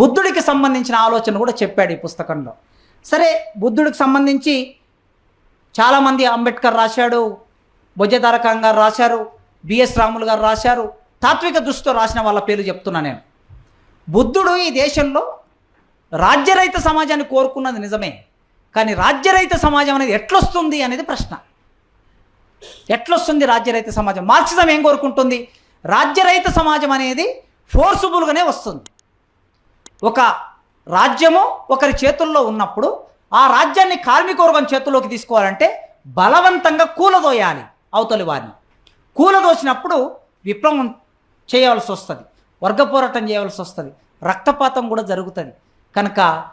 బుద్ధుడికి సంబంధించిన ఆలోచన కూడా చెప్పాడు ఈ పుస్తకంలో. సరే బుద్ధుడికి సంబంధించి చాలామంది అంబేద్కర్ రాశాడు భుజతారకం గారు రాశారు బిఎస్ రాములు గారు రాశారు తాత్విక దృష్టితో రాసిన వాళ్ళ పేర్లు చెప్తున్నా నేను. బుద్ధుడు ఈ దేశంలో రాజ్యరహిత సమాజాన్ని కోరుకున్నది నిజమే కానీ రాజ్యరహిత సమాజం అనేది ఎట్లొస్తుంది అనేది ప్రశ్న. ఎట్లొస్తుంది రాజ్యరహిత సమాజం? మార్క్సిజం ఏం కోరుకుంటుంది? రాజ్యరహిత సమాజం అనేది ఫోర్సుబుల్గానే వస్తుంది. ఒక రాజ్యము ఒకరి చేతుల్లో ఉన్నప్పుడు ఆ రాజ్యాన్ని కార్మికవర్గం చేతుల్లోకి తీసుకోవాలంటే బలవంతంగా కూలదోయాలి అవతలి వారిని. కూలదోసినప్పుడు విప్లవం చేయవలసి వస్తుంది. వర్గ పోరాటం చేయవలసి వస్తుంది. రక్తపాతం కూడా జరుగుతుంది. కనుక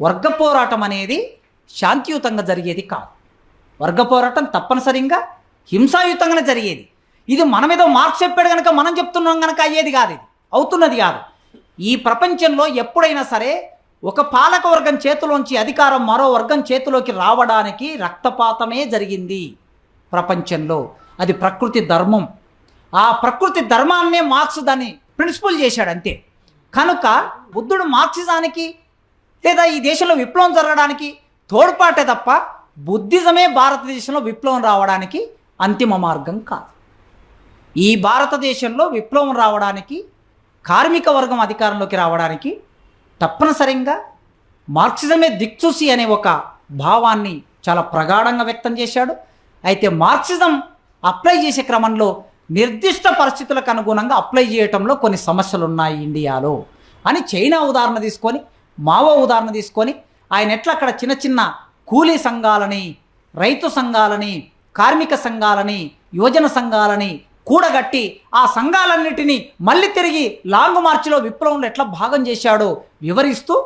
వర్గ పోరాటం అనేది శాంతియుతంగా జరిగేది కాదు. వర్గ పోరాటం తప్పనిసరిగా హింసాయుతంగానే జరిగేది. ఇది మన మీద మార్క్స్ చెప్పాడు కనుక మనం చెప్తున్నాం కనుక అయ్యేది కాదు ఇది. అవుతున్నది కాదు. ఈ ప్రపంచంలో ఎప్పుడైనా సరే ఒక పాలక వర్గం చేతిలోంచి అధికారం మరో వర్గం చేతిలోకి రావడానికి రక్తపాతమే జరిగింది ప్రపంచంలో. అది ప్రకృతి ధర్మం. ఆ ప్రకృతి ధర్మాన్నే మార్క్స్ దాన్ని ప్రిన్సిపల్ చేశాడు అంతే. కనుక బుద్ధుడు మార్క్సిజానికి లేదా ఈ దేశంలో విప్లవం జరగడానికి తోడ్పాటే తప్ప బుద్ధిజమే భారతదేశంలో విప్లవం రావడానికి అంతిమ మార్గం కాదు. ఈ భారతదేశంలో విప్లవం రావడానికి కార్మిక వర్గం అధికారంలోకి రావడానికి తప్పనిసరిగా మార్క్సిజమే దిక్సూసి అనే ఒక భావాన్ని చాలా ప్రగాఢంగా వ్యక్తం చేశాడు. అయితే మార్క్సిజం అప్లై చేసే క్రమంలో నిర్దిష్ట పరిస్థితులకు అనుగుణంగా అప్లై చేయటంలో కొన్ని సమస్యలు ఉన్నాయి ఇండియాలో అని చైనా ఉదాహరణ తీసుకొని మావో ఉదాహరణ తీసుకొని ఆయన ఎట్లా అక్కడ చిన్న చిన్న కూలీ సంఘాలని రైతు సంఘాలని కార్మిక సంఘాలని యువజన సంఘాలని కూడగట్టి ఆ సంఘాలన్నిటినీ మళ్ళీ తిరిగి లాంగ్ మార్చిలో విప్లవంలో ఎట్లా భాగం చేశాడో వివరిస్తూ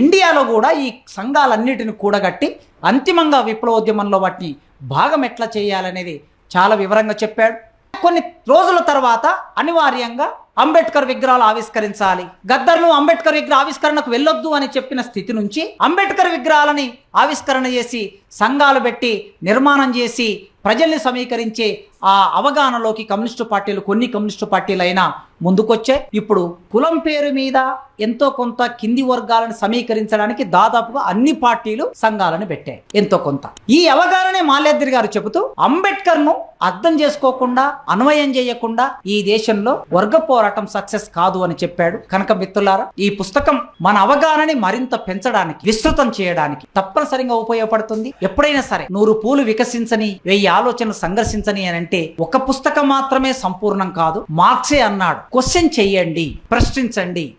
ఇండియాలో కూడా ఈ సంఘాలన్నిటిని కూడగట్టి అంతిమంగా విప్లవోద్యమంలో వాటిని భాగం ఎట్లా చేయాలనేది చాలా వివరంగా చెప్పాడు. కొన్ని రోజుల తర్వాత అనివార్యంగా అంబేద్కర్ విగ్రహాలు ఆవిష్కరించాలి. గద్దర్ను అంబేద్కర్ విగ్రహ ఆవిష్కరణకు వెళ్ళొద్దు అని చెప్పిన స్థితి నుంచి అంబేద్కర్ విగ్రహాలని ఆవిష్కరణ చేసి సంఘాలు పెట్టి నిర్మాణం చేసి ప్రజల్ని సమీకరించే ఆ అవగాహనలోకి కమ్యూనిస్టు పార్టీలు కొన్ని కమ్యూనిస్టు పార్టీలైనా ముందుకొచ్చాయి ఇప్పుడు కులం పేరు మీద ఎంతో కొంత కింది వర్గాలను సమీకరించడానికి దాదాపుగా అన్ని పార్టీలు సంఘాలను పెట్టాయి. ఎంతో కొంత. ఈ అవగాహనే మాల్యాద్రి గారు చెబుతూ అంబేద్కర్ను అర్థం చేసుకోకుండా అన్వయం చేయకుండా ఈ దేశంలో వర్గ పోరాటం సక్సెస్ కాదు అని చెప్పాడు. కనుక మిత్రులారా ఈ పుస్తకం మన అవగాహనని మరింత పెంచడానికి విస్తృతం చేయడానికి తప్పనిసరిగా ఉపయోగపడుతుంది. ఎప్పుడైనా సరే నూరు పూలు వికసించని వెయ్యి ఆలోచనలు సంఘర్షించని అని అంటే ఒక పుస్తకం మాత్రమే సంపూర్ణం కాదు. మార్క్సే అన్నాడు. క్వశ్చన్ చెయ్యండి ప్రశ్నించండి.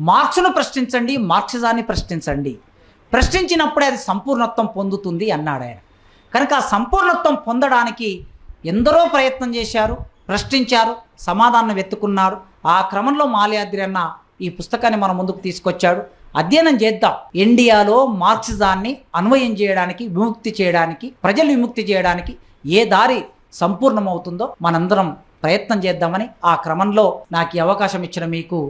మార్క్స్ను ప్రశ్నించండి మార్క్సిజాన్ని ప్రశ్నించండి. ప్రశ్నించినప్పుడే అది సంపూర్ణత్వం పొందుతుంది అన్నాడు ఆయన. కనుక ఆ సంపూర్ణత్వం పొందడానికి ఎందరో ప్రయత్నం చేశారు ప్రశ్నించారు సమాధానం వెతుకున్నారు. ఆ క్రమంలో మాల్యాద్రి అన్న ఈ పుస్తకాన్ని మన ముందుకు తీసుకొచ్చాడు. అధ్యయనం చేద్దాం. ఇండియాలో మార్క్సిజాన్ని అన్వయం చేయడానికి విముక్తి చేయడానికి ప్రజలు విముక్తి చేయడానికి ఏ దారి సంపూర్ణమవుతుందో మనందరం ప్రయత్నం చేద్దామని ఆ క్రమంలో నాకు ఈ అవకాశం ఇచ్చిన మీకు